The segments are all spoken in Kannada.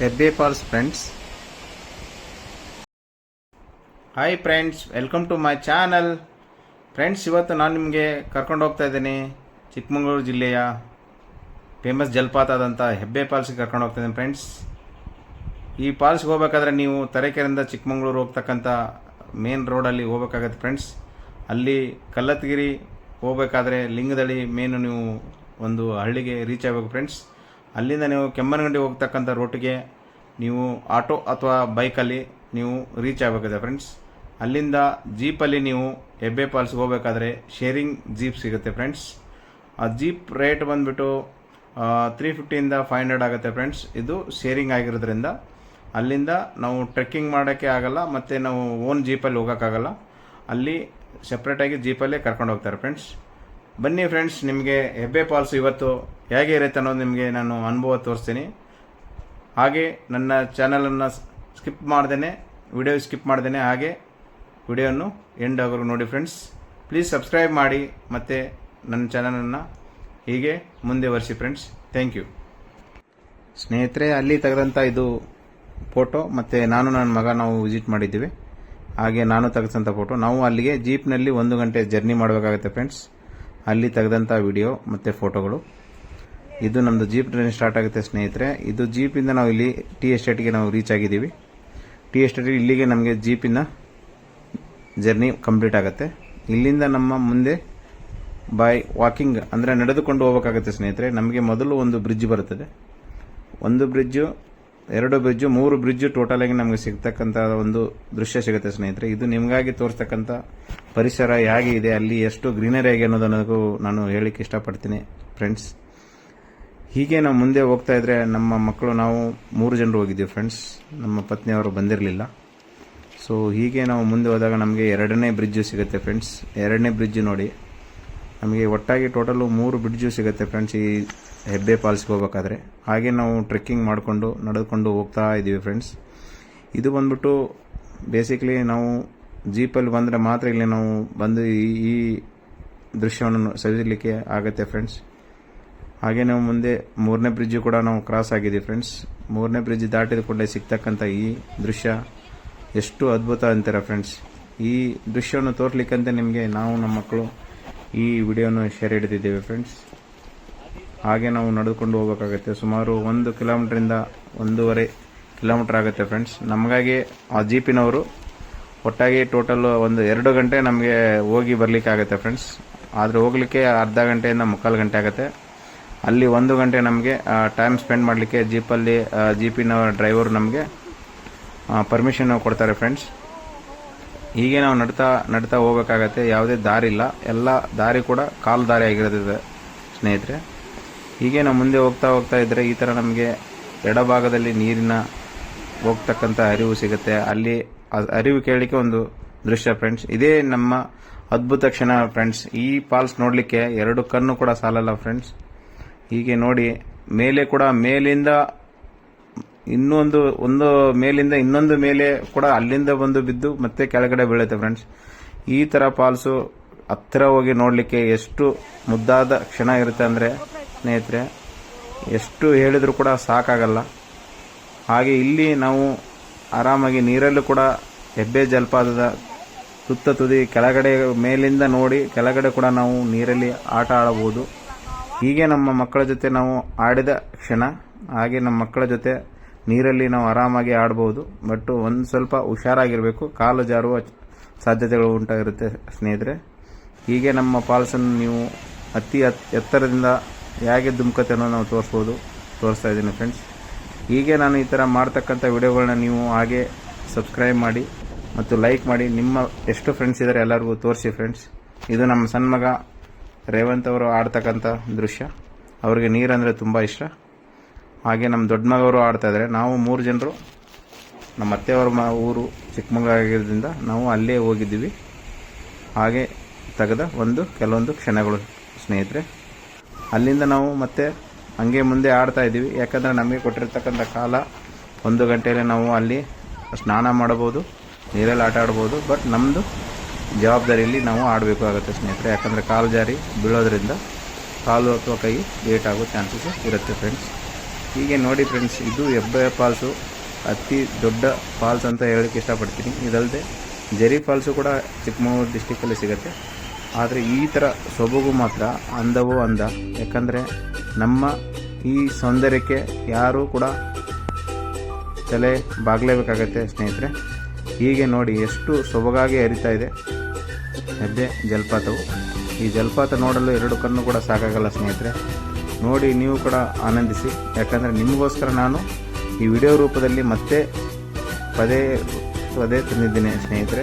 Hebbe falls friends. Hi friends welcome to my channel friends ಇವತ್ತು ನಾನು ನಿಮಗೆ ಕರ್ಕೊಂಡು ಹೋಗ್ತಾ ಇದ್ದೀನಿ ಚಿಕ್ಕಮಗಳೂರು ಜಿಲ್ಲೆಯ ಫೇಮಸ್ ಜಲಪಾತ ಆದಂಥ ಹೆಬ್ಬೆ ಫಾಲ್ಸ್ಗೆ ಕರ್ಕೊಂಡು ಹೋಗ್ತಾ ಇದ್ದೀನಿ ಫ್ರೆಂಡ್ಸ್ ಈ ಫಾಲ್ಸ್ಗೆ ಹೋಗ್ಬೇಕಾದ್ರೆ ನೀವು ತರೀಕೆರೆಯಿಂದ ಚಿಕ್ಕಮಗಳೂರು ಹೋಗ್ತಕ್ಕಂಥ ಮೇನ್ ರೋಡಲ್ಲಿ ಹೋಗ್ಬೇಕಾಗತ್ತೆ ಫ್ರೆಂಡ್ಸ್ ಅಲ್ಲಿ ಕಲ್ಲತ್ಗಿರಿ ಹೋಗ್ಬೇಕಾದ್ರೆ ಲಿಂಗದಳಿ ಮೇನು ನೀವು ಒಂದು ಹಳ್ಳಿಗೆ ರೀಚ್ ಆಗಬೇಕು ಫ್ರೆಂಡ್ಸ್ ಅಲ್ಲಿಂದ ನೀವು ಕೆಮ್ಮನಗಂಡಿ ಹೋಗ್ತಕ್ಕಂಥ ರೂಟಿಗೆ ನೀವು ಆಟೋ ಅಥವಾ ಬೈಕಲ್ಲಿ ನೀವು ರೀಚ್ ಆಗಬೇಕಿದೆ ಫ್ರೆಂಡ್ಸ್ ಅಲ್ಲಿಂದ ಜೀಪಲ್ಲಿ ನೀವು ಹೆಬ್ಬೆ ಫಾಲ್ಸ್ಗೆ ಹೋಗಬೇಕಾದ್ರೆ ಶೇರಿಂಗ್ ಜೀಪ್ ಸಿಗುತ್ತೆ ಫ್ರೆಂಡ್ಸ್ ಆ ಜೀಪ್ ರೇಟ್ ಬಂದುಬಿಟ್ಟು ತ್ರೀ ಫಿಫ್ಟಿಯಿಂದ ಫೈವ್ ಹಂಡ್ರೆಡ್ ಆಗುತ್ತೆ ಫ್ರೆಂಡ್ಸ್ ಇದು ಶೇರಿಂಗ್ ಆಗಿರೋದ್ರಿಂದ ಅಲ್ಲಿಂದ ನಾವು ಟ್ರೆಕ್ಕಿಂಗ್ ಮಾಡೋಕ್ಕೆ ಆಗಲ್ಲ, ಮತ್ತು ನಾವು ಓನ್ ಜೀಪಲ್ಲಿ ಹೋಗೋಕ್ಕಾಗಲ್ಲ. ಅಲ್ಲಿ ಸಪ್ರೇಟಾಗಿ ಜೀಪಲ್ಲೇ ಕರ್ಕೊಂಡು ಹೋಗ್ತಾರೆ ಫ್ರೆಂಡ್ಸ್ ಬನ್ನಿ ಫ್ರೆಂಡ್ಸ್ ನಿಮಗೆ ಹೆಬ್ಬೆ ಫಾಲ್ಸ್ ಇವತ್ತು ಹೇಗೆ ಇರುತ್ತೆ ಅನ್ನೋದು ನಿಮಗೆ ನಾನು ಅನುಭವ ತೋರಿಸ್ತೀನಿ. ಹಾಗೆ ನನ್ನ ಚಾನಲನ್ನು ಸ್ಕಿಪ್ ಮಾಡ್ದೇ ವಿಡಿಯೋ ಸ್ಕಿಪ್ ಮಾಡ್ದೇ ಹಾಗೆ ವಿಡಿಯೋನು ಎಂಡ್ ಆಗೋರು ನೋಡಿ ಫ್ರೆಂಡ್ಸ್ ಪ್ಲೀಸ್ ಸಬ್ಸ್ಕ್ರೈಬ್ ಮಾಡಿ, ಮತ್ತು ನನ್ನ ಚಾನಲನ್ನು ಹೀಗೆ ಮುಂದೆ ವರ್ಷಿ ಫ್ರೆಂಡ್ಸ್ ಥ್ಯಾಂಕ್ ಯು ಸ್ನೇಹಿತರೆ, ಅಲ್ಲಿ ತೆಗೆದಂಥ ಇದು ಫೋಟೋ ಮತ್ತು ನಾನು ನನ್ನ ಮಗ ನಾವು ವಿಸಿಟ್ ಮಾಡಿದ್ದೀವಿ. ಹಾಗೆ ನಾನು ತೆಗೆದಂಥ ಫೋಟೋ ನಾವು ಅಲ್ಲಿಗೆ ಜೀಪ್ನಲ್ಲಿ ಒಂದು ಗಂಟೆ ಜರ್ನಿ ಮಾಡಬೇಕಾಗುತ್ತೆ ಫ್ರೆಂಡ್ಸ್ ಅಲ್ಲಿ ತೆಗೆದಂಥ ವಿಡಿಯೋ ಮತ್ತು ಫೋಟೋಗಳು ಇದು ನಮ್ಮದು ಜೀಪ್ ಟ್ರೈನ್ ಸ್ಟಾರ್ಟ್ ಆಗುತ್ತೆ ಸ್ನೇಹಿತರೆ. ಇದು ಜೀಪಿಂದ ನಾವು ಇಲ್ಲಿ ಟಿ ಎಸ್ಟೇಟ್ಗೆ ನಾವು ರೀಚ್ ಆಗಿದ್ದೀವಿ. ಟಿ ಎಸ್ಟೇಟ್ ಇಲ್ಲಿಗೆ ನಮಗೆ ಜೀಪಿನ ಜರ್ನಿ ಕಂಪ್ಲೀಟ್ ಆಗುತ್ತೆ. ಇಲ್ಲಿಂದ ನಮ್ಮ ಮುಂದೆ ಬೈ ವಾಕಿಂಗ್ ಅಂದರೆ ನಡೆದುಕೊಂಡು ಹೋಗಬೇಕಾಗುತ್ತೆ ಸ್ನೇಹಿತರೆ. ನಮಗೆ ಮೊದಲು ಒಂದು ಬ್ರಿಡ್ಜ್ ಬರುತ್ತದೆ. ಒಂದು ಬ್ರಿಡ್ಜು ಎರಡು ಬ್ರಿಡ್ಜು ಮೂರು ಬ್ರಿಡ್ಜು ಟೋಟಲ್ ಆಗಿ ನಮಗೆ ಸಿಗ್ತಕ್ಕಂಥ ಒಂದು ದೃಶ್ಯ ಸಿಗುತ್ತೆ ಸ್ನೇಹಿತರೆ. ಇದು ನಿಮಗಾಗಿ ತೋರಿಸ್ತಕ್ಕಂಥ ಪರಿಸರ ಹೇಗೆ ಇದೆ ಅಲ್ಲಿ ಎಷ್ಟು ಗ್ರೀನರಿ ಆಗಿ ಅನ್ನೋದನ್ನೋದು ನಾನು ಹೇಳಿಕ್ಕೆ ಇಷ್ಟಪಡ್ತೀನಿ. ಫ್ರೆಂಡ್ಸ್ ಹೀಗೆ ನಾವು ಮುಂದೆ ಹೋಗ್ತಾ ಇದ್ರೆ ನಮ್ಮ ಮಕ್ಕಳು, ನಾವು ಮೂರು ಜನರು ಹೋಗಿದ್ದೀವಿ ಫ್ರೆಂಡ್ಸ್ ನಮ್ಮ ಪತ್ನಿಯವರು ಬಂದಿರಲಿಲ್ಲ. ಸೊ ಹೀಗೆ ನಾವು ಮುಂದೆ ಹೋದಾಗ ನಮಗೆ ಎರಡನೇ ಬ್ರಿಡ್ಜು ಸಿಗುತ್ತೆ ಫ್ರೆಂಡ್ಸ್ ಎರಡನೇ ಬ್ರಿಡ್ಜ್ ನೋಡಿ. ನಮಗೆ ಒಟ್ಟಾಗಿ ಟೋಟಲು ಮೂರು ಬ್ರಿಡ್ಜು ಸಿಗುತ್ತೆ ಫ್ರೆಂಡ್ಸ್ ಈ ಹೆಬ್ಬೆ ಫಾಲ್ಸ್ಗೆ ಹೋಗ್ಬೇಕಾದ್ರೆ. ಹಾಗೆ ನಾವು ಟ್ರೆಕ್ಕಿಂಗ್ ಮಾಡಿಕೊಂಡು, ನಡೆದುಕೊಂಡು ಹೋಗ್ತಾ ಇದ್ದೀವಿ ಫ್ರೆಂಡ್ಸ್ ಇದು ಬಂದ್ಬಿಟ್ಟು ಬೇಸಿಕಲಿ ನಾವು ಜೀಪಲ್ಲಿ ಬಂದರೆ ಮಾತ್ರ ಇಲ್ಲಿ ನಾವು ಬಂದು ಈ ಈ ದೃಶ್ಯವನ್ನು ಸವಿಲಿಕ್ಕೆ ಆಗುತ್ತೆ ಫ್ರೆಂಡ್ಸ್ ಹಾಗೆ ನಾವು ಮುಂದೆ ಮೂರನೇ ಬ್ರಿಡ್ಜ್ ಕೂಡ ನಾವು ಕ್ರಾಸ್ ಆಗಿದ್ದೀವಿ ಫ್ರೆಂಡ್ಸ್ ಮೂರನೇ ಬ್ರಿಡ್ಜ್ ದಾಟಿದ ಸಿಗ್ತಕ್ಕಂಥ ಈ ದೃಶ್ಯ ಎಷ್ಟು ಅದ್ಭುತ ಅಂತೀರ ಫ್ರೆಂಡ್ಸ್ ಈ ದೃಶ್ಯವನ್ನು ತೋರ್ಲಿಕ್ಕಂತೆ ನಿಮಗೆ ನಾವು ನಮ್ಮ ಮಕ್ಕಳು ಈ ವಿಡಿಯೋನ ಶೇರ್ ಹಿಡಿದಿದ್ದೇವೆ ಫ್ರೆಂಡ್ಸ್ ಹಾಗೆ ನಾವು ನಡೆದುಕೊಂಡು ಹೋಗಬೇಕಾಗುತ್ತೆ. ಸುಮಾರು ಒಂದು ಕಿಲೋಮೀಟ್ರಿಂದ ಒಂದೂವರೆ ಕಿಲೋಮೀಟರ್ ಆಗುತ್ತೆ ಫ್ರೆಂಡ್ಸ್ ನಮಗಾಗಿ ಆ ಜೀಪಿನವರು ಒಟ್ಟಾಗಿ ಟೋಟಲ್ ಒಂದು ಎರಡು ಗಂಟೆ ನಮಗೆ ಹೋಗಿ ಬರಲಿಕ್ಕೆ ಆಗುತ್ತೆ ಫ್ರೆಂಡ್ಸ್ ಆದರೆ ಹೋಗಲಿಕ್ಕೆ ಅರ್ಧ ಗಂಟೆಯಿಂದ ಮುಕ್ಕಾಲು ಗಂಟೆ ಆಗುತ್ತೆ. ಅಲ್ಲಿ ಒಂದು ಗಂಟೆ ನಮಗೆ ಟೈಮ್ ಸ್ಪೆಂಡ್ ಮಾಡಲಿಕ್ಕೆ ಜೀಪಲ್ಲಿ ಜೀಪಿನ ಡ್ರೈವರ್ ನಮಗೆ ಪರ್ಮಿಷನ್ ಕೊಡ್ತಾರೆ ಫ್ರೆಂಡ್ಸ್ ಹೀಗೆ ನಾವು ನಡ್ತಾ ನಡ್ತಾ ಹೋಗ್ಬೇಕಾಗತ್ತೆ. ಯಾವುದೇ ದಾರಿ ಇಲ್ಲ. ಎಲ್ಲ ದಾರಿ ಕೂಡ ಕಾಲು ದಾರಿ ಆಗಿರೋದಿದೆ, ಸ್ನೇಹಿತರೆ. ಹೀಗೆ ನಾವು ಮುಂದೆ ಹೋಗ್ತಾ ಹೋಗ್ತಾ ಇದ್ದರೆ ಈ ಥರ ನಮಗೆ ಎಡಭಾಗದಲ್ಲಿ ನೀರಿನ ಹೋಗ್ತಕ್ಕಂಥ ಅರಿವು ಸಿಗುತ್ತೆ. ಅಲ್ಲಿ ಅರಿವು ಕೇಳಲಿಕ್ಕೆ ಒಂದು ದೃಶ್ಯ ಫ್ರೆಂಡ್ಸ್ ಇದೇ ನಮ್ಮ ಅದ್ಭುತ ಕ್ಷಣ ಫ್ರೆಂಡ್ಸ್ ಈ ಫಾಲ್ಸ್ ನೋಡಲಿಕ್ಕೆ ಎರಡು ಕಣ್ಣು ಕೂಡ ಸಾಲಲ್ಲ ಫ್ರೆಂಡ್ಸ್ ಹೀಗೆ ನೋಡಿ ಮೇಲೆ ಕೂಡ ಮೇಲಿಂದ ಇನ್ನೊಂದು, ಒಂದು ಮೇಲಿಂದ ಇನ್ನೊಂದು ಮೇಲೆ ಕೂಡ ಅಲ್ಲಿಂದ ಬಂದು ಬಿದ್ದು ಮತ್ತೆ ಕೆಳಗಡೆ ಬೀಳುತ್ತೆ ಫ್ರೆಂಡ್ಸ್ ಈ ತರ ಫಾಲ್ಸು ಹತ್ತಿರ ಹೋಗಿ ನೋಡಲಿಕ್ಕೆ ಎಷ್ಟು ಮುದ್ದಾದ ಕ್ಷಣ ಇರುತ್ತೆ ಅಂದರೆ, ಸ್ನೇಹಿತರೆ, ಎಷ್ಟು ಹೇಳಿದರೂ ಕೂಡ ಸಾಕಾಗಲ್ಲ. ಹಾಗೆ ಇಲ್ಲಿ ನಾವು ಆರಾಮಾಗಿ ನೀರಲ್ಲೂ ಕೂಡ ಹೆಬ್ಬೆ ಜಲಪಾತದ ಸುತ್ತ ತುದಿ ಕೆಳಗಡೆ ಮೇಲಿಂದ ನೋಡಿ, ಕೆಳಗಡೆ ಕೂಡ ನಾವು ನೀರಲ್ಲಿ ಆಟ ಆಡಬಹುದು. ಹೀಗೆ ನಮ್ಮ ಮಕ್ಕಳ ಜೊತೆ ನಾವು ಆಡಿದ ಕ್ಷಣ, ಹಾಗೆ ನಮ್ಮ ಮಕ್ಕಳ ಜೊತೆ ನೀರಲ್ಲಿ ನಾವು ಆರಾಮಾಗಿ ಆಡಬಹುದು ಬಟ್ ಒಂದು ಸ್ವಲ್ಪ ಹುಷಾರಾಗಿರಬೇಕು, ಕಾಲು ಜಾರುವ ಸಾಧ್ಯತೆಗಳು ಉಂಟಾಗಿರುತ್ತೆ ಸ್ನೇಹಿತರೆ. ಹೀಗೆ ನಮ್ಮ ಪಾಲ್ಸನ್ನು ನೀವು ಅತಿ ಎತ್ತರದಿಂದ ಹೇಗೆ ಧುಮುಕತೆ ಅನ್ನೋದು ನಾವು ತೋರಿಸ್ಬೋದು, ತೋರಿಸ್ತಾ ಇದ್ದೀನಿ ಫ್ರೆಂಡ್ಸ್ ಹೀಗೆ ನಾನು ಈ ಥರ ಮಾಡ್ತಕ್ಕಂಥ ವಿಡಿಯೋಗಳನ್ನ ನೀವು ಹಾಗೆ ಸಬ್ಸ್ಕ್ರೈಬ್ ಮಾಡಿ ಮತ್ತು ಲೈಕ್ ಮಾಡಿ. ನಿಮ್ಮ ಎಷ್ಟು ಫ್ರೆಂಡ್ಸ್ ಇದ್ದಾರೆ ಎಲ್ಲರಿಗೂ ತೋರಿಸಿ ಫ್ರೆಂಡ್ಸ್ ಇದು ನಮ್ಮ ಸಣ್ಣ ಮಗ ರೇವಂತ್ ಅವರು ಆಡ್ತಕ್ಕಂಥ ದೃಶ್ಯ. ಅವರಿಗೆ ನೀರಂದರೆ ತುಂಬ ಇಷ್ಟ. ಹಾಗೆ ನಮ್ಮ ದೊಡ್ಡ ಮಗವರು ಆಡ್ತಾ ಇದ್ದಾರೆ ನಾವು ಮೂರು ಜನರು. ನಮ್ಮ ಅತ್ತೆಯವರ ಮ ಊರು ಚಿಕ್ಕಮಗಳೂರಾಗಿರೋದ್ರಿಂದ ನಾವು ಅಲ್ಲೇ ಹೋಗಿದ್ದೀವಿ. ಹಾಗೆ ತೆಗೆದ ಒಂದು ಕೆಲವೊಂದು ಕ್ಷಣಗಳು, ಸ್ನೇಹಿತರೆ. ಅಲ್ಲಿಂದ ನಾವು ಮತ್ತೆ ಹಂಗೆ ಮುಂದೆ ಆಡ್ತಾ ಇದ್ದೀವಿ. ಯಾಕಂದರೆ ನಮಗೆ ಕೊಟ್ಟಿರ್ತಕ್ಕಂಥ ಕಾಲ ಒಂದು ಗಂಟೆಯಲ್ಲಿ ನಾವು ಅಲ್ಲಿ ಸ್ನಾನ ಮಾಡಬಹುದು, ನೀರಲ್ಲಿ ಆಟ ಆಡ್ಬೋದು ಬಟ್ ನಮ್ಮದು ಜವಾಬ್ದಾರಿಯಲ್ಲಿ ನಾವು ಆಡಬೇಕಾಗುತ್ತೆ ಸ್ನೇಹಿತರೆ. ಯಾಕಂದರೆ ಕಾಲು ಜಾರಿ ಬೀಳೋದ್ರಿಂದ ಕಾಲು ಅಥವಾ ಕೈ ಏಟ್ ಆಗೋ ಚಾನ್ಸಸ್ ಇರುತ್ತೆ ಫ್ರೆಂಡ್ಸ್ ಹೀಗೆ ನೋಡಿ ಫ್ರೆಂಡ್ಸ್ ಇದು ಹೆಬ್ಬೆ ಫಾಲ್ಸು ಅತಿ ದೊಡ್ಡ ಫಾಲ್ಸ್ ಅಂತ ಹೇಳಕ್ಕೆ ಇಷ್ಟಪಡ್ತೀನಿ. ಇದಲ್ಲದೆ ಜರಿ ಫಾಲ್ಸು ಕೂಡ ಚಿಕ್ಕಮಗಳೂರು ಡಿಸ್ಟಿಕಲ್ಲಿ ಸಿಗುತ್ತೆ. ಆದರೆ ಈ ಥರ ಸೊಬಗು ಮಾತ್ರ ಅಂದವೋ ಅಂದ. ಯಾಕಂದರೆ ನಮ್ಮ ಈ ಸೌಂದರ್ಯಕ್ಕೆ ಯಾರೂ ಕೂಡ ತಲೆ ಬಾಗಲೇಬೇಕಾಗತ್ತೆ ಸ್ನೇಹಿತರೆ. ಹೀಗೆ ನೋಡಿ ಎಷ್ಟು ಸೊಬಗಾಗಿ ಹರಿತಾ ಇದೆ. ಹೆಬ್ಬೆ, ಜಲಪಾತವು. ಈ ಜಲಪಾತ ನೋಡಲು ಎರಡು ಕಣ್ಣು ಕೂಡ ಸಾಕಾಗಲ್ಲ ಸ್ನೇಹಿತರೆ. ನೋಡಿ ನೀವು ಕೂಡ ಆನಂದಿಸಿ. ಯಾಕಂದರೆ ನಿಮಗೋಸ್ಕರ ನಾನು ಈ ವಿಡಿಯೋ ರೂಪದಲ್ಲಿ ಮತ್ತೆ ಪದೇ ಪದೇ ತಂದಿದ್ದೀನಿ ಸ್ನೇಹಿತರೆ.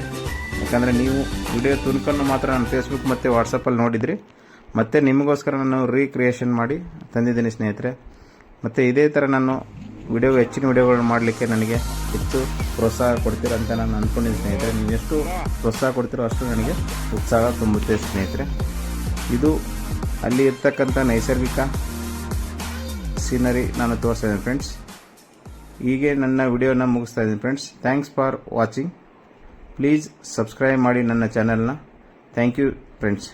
ಯಾಕಂದರೆ ನೀವು ವಿಡಿಯೋ ತುಣುಕನ್ನು ಮಾತ್ರ ನಾನು ಫೇಸ್ಬುಕ್ ಮತ್ತು ವಾಟ್ಸಪ್ಪಲ್ಲಿ ನೋಡಿದ್ರಿ. ಮತ್ತೆ ನಿಮಗೋಸ್ಕರ ನಾನು ರೀಕ್ರಿಯೇಷನ್ ಮಾಡಿ ತಂದಿದ್ದೀನಿ ಸ್ನೇಹಿತರೆ. ಮತ್ತು ಇದೇ ಥರ ನಾನು ವಿಡಿಯೋ, ಹೆಚ್ಚಿನ ವಿಡಿಯೋಗಳನ್ನು ಮಾಡಲಿಕ್ಕೆ ನನಗೆ ಹೆಚ್ಚು ಪ್ರೋತ್ಸಾಹ ಕೊಡ್ತೀರ ಅಂತ ನಾನು ಅಂದ್ಕೊಂಡಿದ್ದೆ ಸ್ನೇಹಿತರೆ. ನೀವು ಎಷ್ಟು ಪ್ರೋತ್ಸಾಹ ಕೊಡ್ತೀರೋ ಅಷ್ಟು ನನಗೆ ಉತ್ಸಾಹ ತುಂಬುತ್ತೆ ಸ್ನೇಹಿತರೆ. ಇದು ಅಲ್ಲಿ ಇರ್ತಕ್ಕಂಥ ನೈಸರ್ಗಿಕ ಸೀನರಿ ನಾನು ತೋರಿಸ್ತಾ ಇದ್ದೀನಿ ಫ್ರೆಂಡ್ಸ್ ಹೀಗೆ ನನ್ನ ವಿಡಿಯೋನ ಮುಗಿಸ್ತಾ ಇದ್ದೀನಿ friends thanks for watching please subscribe ಮಾಡಿ ನನ್ನ ಚಾನಲ್ನ ಥ್ಯಾಂಕ್ ಯು ಫ್ರೆಂಡ್ಸ್